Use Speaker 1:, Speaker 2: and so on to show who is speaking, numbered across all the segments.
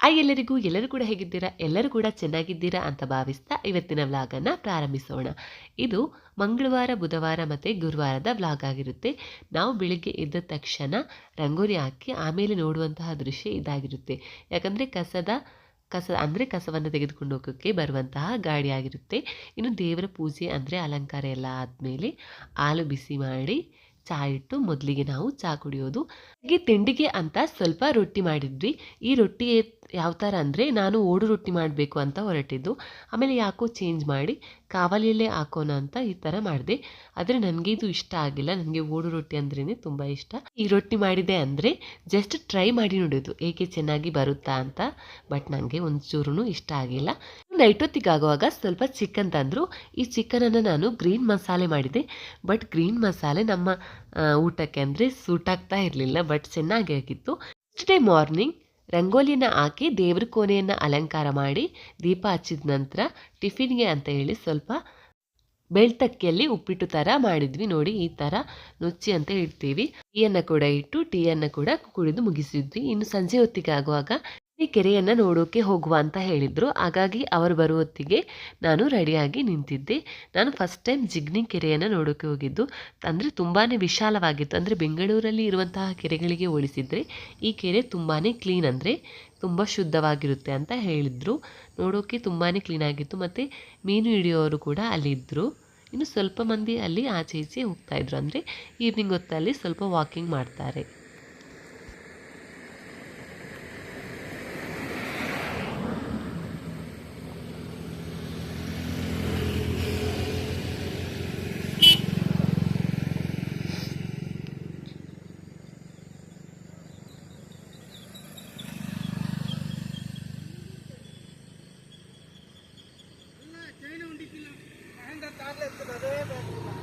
Speaker 1: ಆ ಎಲ್ಲರಿಗೂ, ಎಲ್ಲರೂ ಕೂಡ ಹೇಗಿದ್ದೀರಾ? ಎಲ್ಲರೂ ಕೂಡ ಚೆನ್ನಾಗಿದ್ದೀರಾ ಅಂತ ಭಾವಿಸ್ತಾ ಇವತ್ತಿನ ವ್ಲಾಗನ್ನು ಪ್ರಾರಂಭಿಸೋಣ. ಇದು ಮಂಗಳವಾರ, ಬುಧವಾರ ಮತ್ತು ಗುರುವಾರದ ವ್ಲಾಗ್ ಆಗಿರುತ್ತೆ. ನಾವು ಬೆಳಿಗ್ಗೆ ಎದ್ದ ತಕ್ಷಣ ರಂಗೋಲಿ ಹಾಕಿ ಆಮೇಲೆ ನೋಡುವಂತಹ ದೃಶ್ಯ ಇದಾಗಿರುತ್ತೆ. ಯಾಕಂದರೆ ಕಸದ, ಕಸ, ಅಂದರೆ ಕಸವನ್ನು ತೆಗೆದುಕೊಂಡು ಹೋಗೋಕ್ಕೆ ಬರುವಂತಹ ಗಾಡಿ ಆಗಿರುತ್ತೆ. ಇನ್ನು ದೇವರ ಪೂಜೆ ಅಂದರೆ ಅಲಂಕಾರ ಎಲ್ಲ ಆದಮೇಲೆ ಹಾಲು ಬಿಸಿ ಮಾಡಿ ಚಹಾ ಇಟ್ಟು ಮೊದಲಿಗೆ ನಾವು ಚಹಾ ಕುಡಿಯೋದು. ಹಾಗೆ ತಿಂಡಿಗೆ ಅಂತ ಸ್ವಲ್ಪ ರೊಟ್ಟಿ ಮಾಡಿದ್ವಿ. ಈ ರೊಟ್ಟಿ ಯಾವ ಥರ ಅಂದರೆ ನಾನು ಓಡು ರೊಟ್ಟಿ ಮಾಡಬೇಕು ಅಂತ ಹೊರಟಿದ್ದು. ಆಮೇಲೆ ಯಾಕೋ ಚೇಂಜ್ ಮಾಡಿ ಕಾವಲಿಯಲ್ಲೇ ಹಾಕೋಣ ಅಂತ ಈ ಥರ ಮಾಡಿದೆ. ಆದರೆ ನನಗೆ ಇದು ಇಷ್ಟ ಆಗಿಲ್ಲ. ನನಗೆ ಓಡು ರೊಟ್ಟಿ ಅಂದ್ರೇ ತುಂಬ ಇಷ್ಟ. ಈ ರೊಟ್ಟಿ ಮಾಡಿದೆ ಅಂದರೆ ಜಸ್ಟ್ ಟ್ರೈ ಮಾಡಿ ನೋಡೋದು ಏಕೆ ಚೆನ್ನಾಗಿ ಬರುತ್ತಾ ಅಂತ. ಬಟ್ ನನಗೆ ಒಂಚೂರು ಇಷ್ಟ ಆಗಿಲ್ಲ. ನೈಟ್ ಹೊತ್ತಿಗಾಗುವಾಗ ಸ್ವಲ್ಪ ಚಿಕನ್ ತಂದರು. ಈ ಚಿಕನನ್ನು ನಾನು ಗ್ರೀನ್ ಮಸಾಲೆ ಮಾಡಿದೆ. ಬಟ್ ಗ್ರೀನ್ ಮಸಾಲೆ ನಮ್ಮ ಊಟಕ್ಕೆ ಅಂದರೆ ಸೂಟ್ ಆಗ್ತಾ ಇರಲಿಲ್ಲ ಬಟ್ ಚೆನ್ನಾಗಿ ಆಗಿತ್ತು. ಡೇ ಮಾರ್ನಿಂಗ್ ರಂಗೋಲಿನ ಹಾಕಿ ದೇವ್ರ ಕೋಣೆಯನ್ನು ಅಲಂಕಾರ ಮಾಡಿ ದೀಪ ಹಚ್ಚಿದ ನಂತರ ಟಿಫಿನ್ಗೆ ಅಂತ ಹೇಳಿ ಸ್ವಲ್ಪ ಬೆಳ್ತಕ್ಕಿಯಲ್ಲಿ ಉಪ್ಪಿಟ್ಟು ಥರ ಮಾಡಿದ್ವಿ ನೋಡಿ, ಈ ಥರ ನುಚ್ಚಿ ಅಂತ ಇಡ್ತೀವಿ. ಟೀಯನ್ನು ಕೂಡ ಇಟ್ಟು, ಟೀಯನ್ನು ಕೂಡ ಕುಡಿದು ಮುಗಿಸಿದ್ವಿ. ಇನ್ನು ಸಂಜೆ ಹೊತ್ತಿಗೆ ಆಗುವಾಗ ಕೆರೆಯನ್ನು ನೋಡೋಕೆ ಹೋಗುವ ಅಂತ ಹೇಳಿದರು. ಹಾಗಾಗಿ ಅವರು ಬರುವ ಹೊತ್ತಿಗೆ ನಾನು ರೆಡಿಯಾಗಿ ನಿಂತಿದ್ದೆ. ನಾನು ಫಸ್ಟ್ ಟೈಮ್ ಜಿಗ್ನಿ ಕೆರೆಯನ್ನು ನೋಡೋಕೆ ಹೋಗಿದ್ದು. ಅಂದರೆ ತುಂಬಾ ವಿಶಾಲವಾಗಿತ್ತು. ಅಂದರೆ ಬೆಂಗಳೂರಲ್ಲಿ ಇರುವಂತಹ ಕೆರೆಗಳಿಗೆ ಹೋಲಿಸಿದರೆ ಈ ಕೆರೆ ತುಂಬಾ ಕ್ಲೀನ್ ಅಂದರೆ ತುಂಬ ಶುದ್ಧವಾಗಿರುತ್ತೆ ಅಂತ ಹೇಳಿದರು. ನೋಡೋಕೆ ತುಂಬಾ ಕ್ಲೀನಾಗಿತ್ತು ಮತ್ತು ಮೀನು ಹಿಡಿಯೋರು ಕೂಡ ಅಲ್ಲಿದ್ದರು ಇನ್ನು ಸ್ವಲ್ಪ ಮಂದಿ ಅಲ್ಲಿ ಆಚೆ ಈಚೆ ಹೋಗ್ತಾಯಿದ್ರು ಅಂದರೆ ಈವ್ನಿಂಗ್ ಹೊತ್ತಲ್ಲಿ ಸ್ವಲ್ಪ ವಾಕಿಂಗ್ ಮಾಡ್ತಾರೆ. carne, te la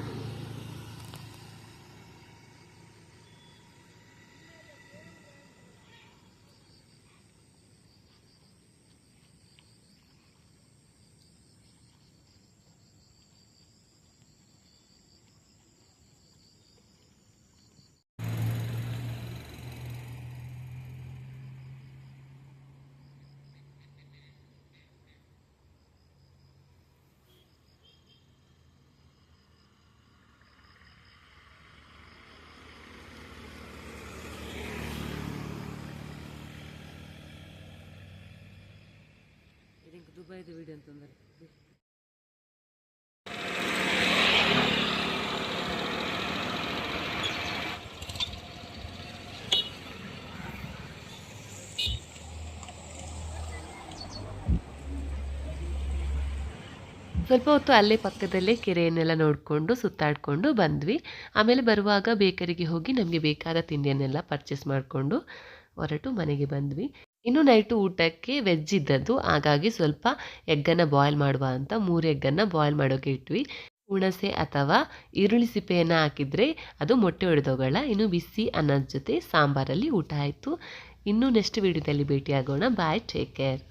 Speaker 1: ದುಬೈದು ವೀಡಿಯೋ ಅಂತಂದರೆ ಸ್ವಲ್ಪ ಹೊತ್ತು ಅಲ್ಲೇ ಪಕ್ಕದಲ್ಲೇ ಕೆರೆಯನ್ನೆಲ್ಲ ನೋಡಿಕೊಂಡು, ಸುತ್ತಾಡಿಕೊಂಡು ಬಂದ್ವಿ. ಆಮೇಲೆ ಬರುವಾಗ ಬೇಕರಿಗೆ ಹೋಗಿ ನಮಗೆ ಬೇಕಾದ ತಿಂಡಿಯನ್ನೆಲ್ಲ ಪರ್ಚೇಸ್ ಮಾಡಿಕೊಂಡು ಹೊರಟು ಮನೆಗೆ ಬಂದ್ವಿ. ಇನ್ನು ನೈಟು ಊಟಕ್ಕೆ ವೆಜ್ ಇದ್ದದ್ದು. ಹಾಗಾಗಿ ಸ್ವಲ್ಪ ಎಗ್ಗನ್ನು ಬಾಯ್ಲ್ ಮಾಡುವ ಅಂತ ಮೂರು ಎಗ್ಗನ್ನು ಬಾಯ್ಲ್ ಮಾಡೋಕೆ ಇಟ್ವಿ. ಹುಣಸೆ ಅಥವಾ ಈರುಳ್ಳಿ ಸಿಪ್ಪೆಯನ್ನು ಹಾಕಿದರೆ ಅದು ಮೊಟ್ಟೆ ಹೊಡೆದೋಗಲ್ಲ ಇನ್ನು ಬಿಸಿ ಅನ್ನದ ಜೊತೆ ಸಾಂಬಾರಲ್ಲಿ ಊಟ ಆಯಿತು. ಇನ್ನು ನೆಕ್ಸ್ಟ್ ವೀಡಿಯೋದಲ್ಲಿ ಭೇಟಿಯಾಗೋಣ. Bye take care